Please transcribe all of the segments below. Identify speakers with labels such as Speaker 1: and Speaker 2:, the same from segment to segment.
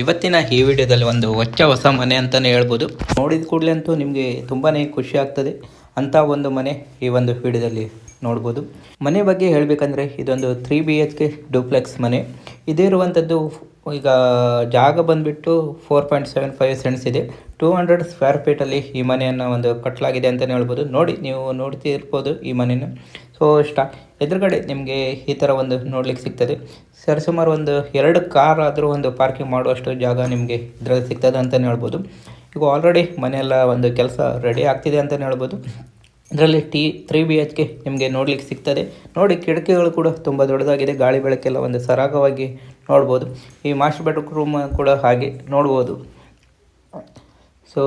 Speaker 1: ಇವತ್ತಿನ ಈ ವಿಡಿಯೋದಲ್ಲಿ ಒಂದು ಹೊಚ್ಚ ಹೊಸ ಮನೆ ಅಂತಲೇ ಹೇಳ್ಬೋದು. ನೋಡಿದ ಕೂಡಲೇ ಅಂತೂ ನಿಮಗೆ ತುಂಬಾ ಖುಷಿ ಆಗ್ತದೆ. ಅಂಥ ಒಂದು ಮನೆ ಈ ಒಂದು ವಿಡಿಯೋದಲ್ಲಿ ನೋಡ್ಬೋದು. ಮನೆ ಬಗ್ಗೆ ಹೇಳಬೇಕಂದ್ರೆ ಇದೊಂದು three B H K duplex ಮನೆ. ಇದಿರುವಂಥದ್ದು ಈಗ ಜಾಗ ಬಂದುಬಿಟ್ಟು four point seven five cents ಇದೆ. ಟೂ ಹಂಡ್ರೆಡ್ ಸ್ಕ್ವೇರ್ ಫೀಟಲ್ಲಿ ಈ ಮನೆಯನ್ನು ಒಂದು ಕಟ್ಟಲಾಗಿದೆ ಅಂತಲೇ ಹೇಳ್ಬೋದು. ನೋಡಿ, ನೀವು ನೋಡ್ತಿರ್ಬೋದು ಈ ಮನೆನ. ಸೊ ಇಷ್ಟ. ಎದುರುಗಡೆ ನಿಮಗೆ ಈ ಥರ ಒಂದು ನೋಡ್ಲಿಕ್ಕೆ ಸಿಗ್ತದೆ. ಸರ್, ಸುಮಾರು ಒಂದು ಎರಡು ಕಾರ್ ಆದರೂ ಒಂದು ಪಾರ್ಕಿಂಗ್ ಮಾಡುವಷ್ಟು ಜಾಗ ನಿಮಗೆ ಇದರಲ್ಲಿ ಸಿಗ್ತದೆ ಅಂತಲೇ ಹೇಳ್ಬೋದು. ಈಗ ಆಲ್ರೆಡಿ ಮನೆಯೆಲ್ಲ ಒಂದು ಕೆಲಸ ರೆಡಿ ಆಗ್ತಿದೆ ಅಂತಲೇ ಹೇಳ್ಬೋದು. ಇದರಲ್ಲಿ T three B H K ನಿಮಗೆ ನೋಡ್ಲಿಕ್ಕೆ ಸಿಗ್ತದೆ. ನೋಡಿ, ಕಿಟಕಿಗಳು ಕೂಡ ತುಂಬ ದೊಡ್ಡದಾಗಿದೆ. ಗಾಳಿ ಬೆಳಕೆಲ್ಲ ಒಂದು ಸರಾಗವಾಗಿ ನೋಡ್ಬೋದು. ಈ ಮಾಸ್ಟರ್ ಬೆಡ್ರೂಮ್ ಕೂಡ ಹಾಗೆ ನೋಡ್ಬೋದು. ಸೊ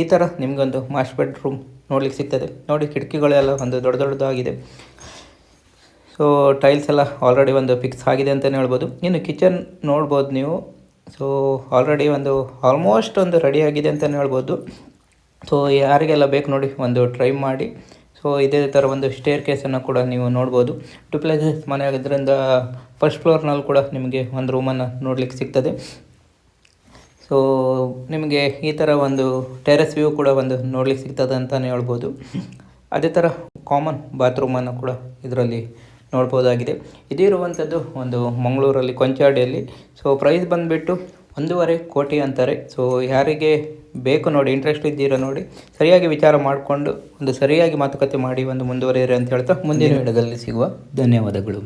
Speaker 1: ಈ ಥರ ನಿಮಗೊಂದು ಮಾಸ್ಟರ್ ಬೆಡ್ರೂಮ್ ನೋಡ್ಲಿಕ್ಕೆ ಸಿಗ್ತದೆ. ನೋಡಿ ಕಿಟಕಿಗಳೆಲ್ಲ ಒಂದು ದೊಡ್ಡ ದೊಡ್ಡದಾಗಿದೆ. ಸೊ ಟೈಲ್ಸ್ ಎಲ್ಲ ಆಲ್ರೆಡಿ ಒಂದು ಫಿಕ್ಸ್ ಆಗಿದೆ ಅಂತಲೇ ಹೇಳ್ಬೋದು. ಇನ್ನು ಕಿಚನ್ ನೋಡ್ಬೋದು ನೀವು. ಸೊ ಆಲ್ರೆಡಿ ಒಂದು ಆಲ್ಮೋಸ್ಟ್ ಒಂದು ರೆಡಿ ಆಗಿದೆ ಅಂತಲೇ ಹೇಳ್ಬೋದು. ಸೊ ಯಾರಿಗೆಲ್ಲ ಬೇಕು ನೋಡಿ ಒಂದು ಟ್ರೈ ಮಾಡಿ. ಸೊ ಇದೇ ಥರ ಒಂದು ಸ್ಟೇರ್ ಕೇಸನ್ನು ಕೂಡ ನೀವು ನೋಡ್ಬೋದು. ಡುಪ್ಲೆಕ್ಸಸ್ ಮನೆ ಆಗಿದ್ದರಿಂದ ಫಸ್ಟ್ ಫ್ಲೋರ್ನಲ್ಲಿ ಕೂಡ ನಿಮಗೆ ಒಂದು ರೂಮನ್ನು ನೋಡ್ಲಿಕ್ಕೆ ಸಿಗ್ತದೆ. ಸೊ ನಿಮಗೆ ಈ ಥರ ಒಂದು ಟೆರೆಸ್ ವ್ಯೂ ಕೂಡ ಒಂದು ನೋಡ್ಲಿಕ್ಕೆ ಸಿಗ್ತದೆ ಅಂತಲೇ ಹೇಳ್ಬೋದು. ಅದೇ ಥರ ಕಾಮನ್ ಬಾತ್ರೂಮನ್ನು ಕೂಡ ಇದರಲ್ಲಿ ನೋಡ್ಬೋದಾಗಿದೆ. ಇದಿರುವಂಥದ್ದು ಒಂದು ಮಂಗಳೂರಲ್ಲಿ ಕೊಂಚಾಡಿಯಲ್ಲಿ ಸೊ ಪ್ರೈಸ್ ಬಂದುಬಿಟ್ಟು ಒಂದೂವರೆ ಕೋಟಿ ಅಂತಾರೆ. ಸೊ ಯಾರಿಗೆ ಬೇಕು ನೋಡಿ ಇಂಟ್ರೆಸ್ಟ್ ಇದ್ದೀರಾ ನೋಡಿ ಸರಿಯಾಗಿ ವಿಚಾರ ಮಾಡಿಕೊಂಡು ಒಂದು ಸರಿಯಾಗಿ ಮಾತುಕತೆ ಮಾಡಿ ಒಂದು ಮುಂದುವರಿಯಿರಿ ಅಂತ ಹೇಳ್ತಾ ಮುಂದಿನ ವಿಡಿಯೋದಲ್ಲಿ ಸಿಗುವ ಧನ್ಯವಾದಗಳು.